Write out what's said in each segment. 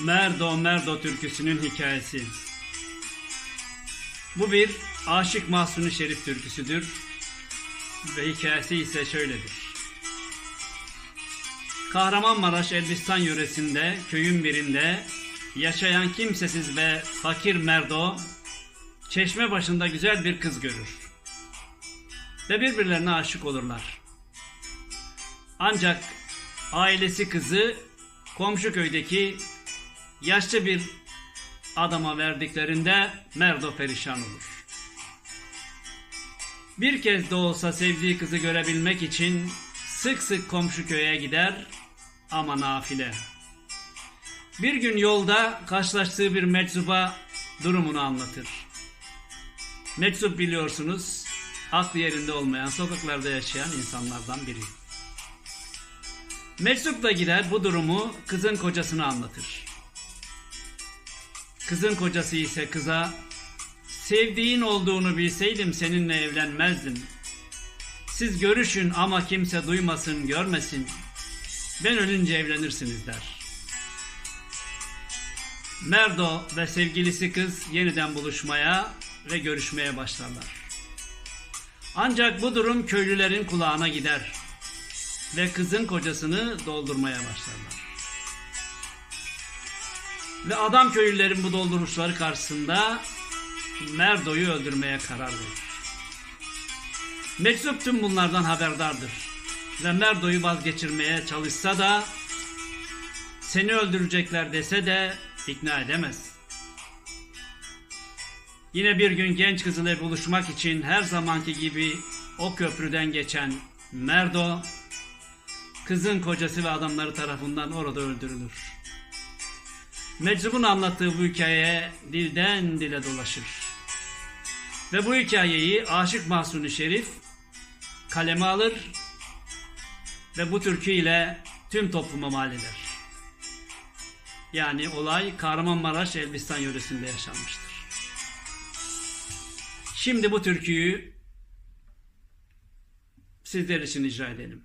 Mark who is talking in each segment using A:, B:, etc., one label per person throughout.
A: Merdo Merdo türküsünün hikayesi. Bu bir Aşık Mahsuni Şerif türküsüdür ve hikayesi ise şöyledir. Kahramanmaraş Elbistan yöresinde köyün birinde yaşayan kimsesiz ve fakir Merdo çeşme başında güzel bir kız görür ve birbirlerine aşık olurlar. Ancak ailesi kızı komşu köydeki yaşlı bir adama verdiklerinde Merdo perişan olur. Bir kez de olsa sevdiği kızı görebilmek için sık sık komşu köye gider ama nafile. Bir gün yolda karşılaştığı bir meczuba durumunu anlatır. Meczup biliyorsunuz aklı yerinde olmayan sokaklarda yaşayan insanlardan biri. Meczup da gider bu durumu kızın kocasına anlatır. Kızın kocası ise kıza sevdiğin olduğunu bilseydim seninle evlenmezdim. Siz görüşün ama kimse duymasın, görmesin. Ben ölünce evlenirsiniz der. Merdo ve sevgilisi kız yeniden buluşmaya ve görüşmeye başlarlar. Ancak bu durum köylülerin kulağına gider ve kızın kocasını doldurmaya başlarlar. Ve adam köylülerin bu dolduruşları karşısında Merdo'yu öldürmeye karar verir. Meczup tüm bunlardan haberdardır ve Merdo'yu vazgeçirmeye çalışsa da seni öldürecekler dese de ikna edemez. Yine bir gün genç kızıyla buluşmak için her zamanki gibi o köprüden geçen Merdo, kızın kocası ve adamları tarafından orada öldürülür. Meczub'un anlattığı bu hikaye dilden dile dolaşır. Ve bu hikayeyi Aşık Mahsuni Şerif kaleme alır ve bu türkü ile tüm topluma mal eder. Yani olay Kahramanmaraş Elbistan yöresinde yaşanmıştır. Şimdi bu türküyü sizler için icra edelim.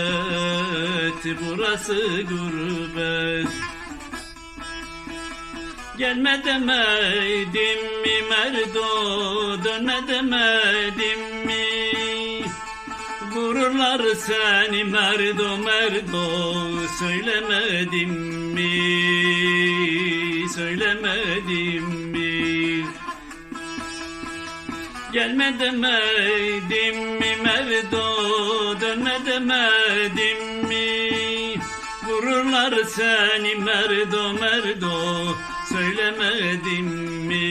A: burası gurbet. Gelme demedim mi Merdo, dönme demedim mi? Vururlar seni Merdo, Merdo, söylemedim mi, söylemedim mi? Gelme demedim mi Merdo Vururlar seni Merdo Merdo Söylemedim mi?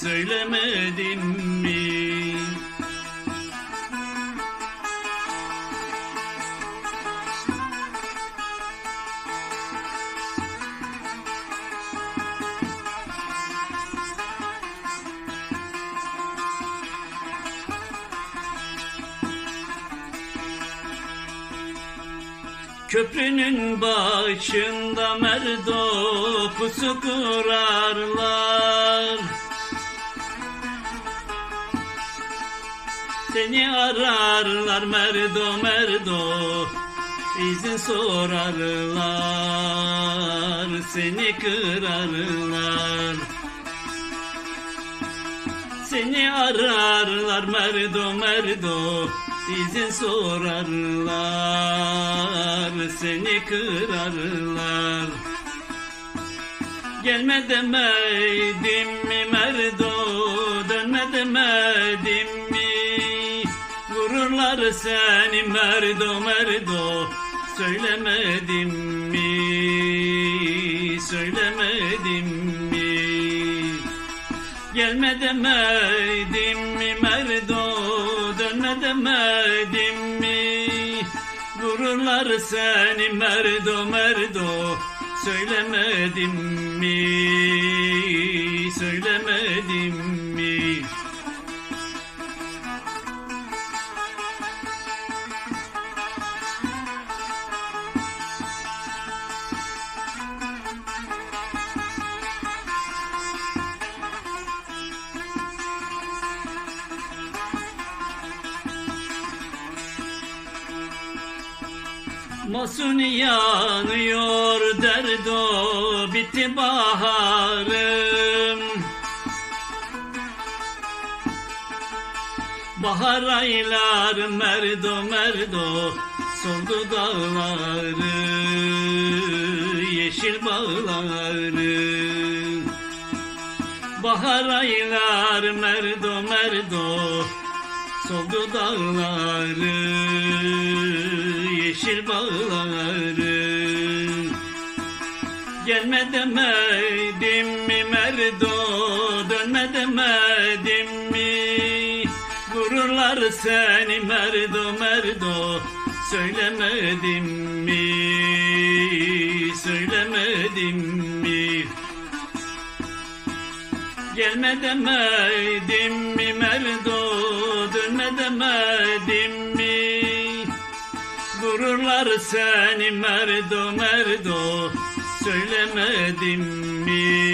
A: Söylemedim mi Köprünün başında merdo pusu kurarlar Seni ararlar merdo merdo izin sorarlar Seni kırarlar. Seni ararlar merdo merdo izin sorarlar Seni kırarlar. Gelme demedim mi merdo Dönme demedim mi? Seni merdo merdo Söylemedim mi, söylemedim mi? Gelme demedim Vururlar seni merdo merdo. Söylemedim mi? Söylemedim mi Masuni yanıyor derdo bitti baharım. Bahar aylar merdo merdo soldu dağları yeşil bağları. Bahar aylar merdo merdo Soldu dağları Yeşil bağları. Gelme demedim mi merdo Dönme demedim mi? Vururlar seni merdo merdo Söylemedim mi? Söylemedim mi Gelme demedim mi merdo Dönme demedim mi? Vururlar seni merdo merdo Söylemedim mi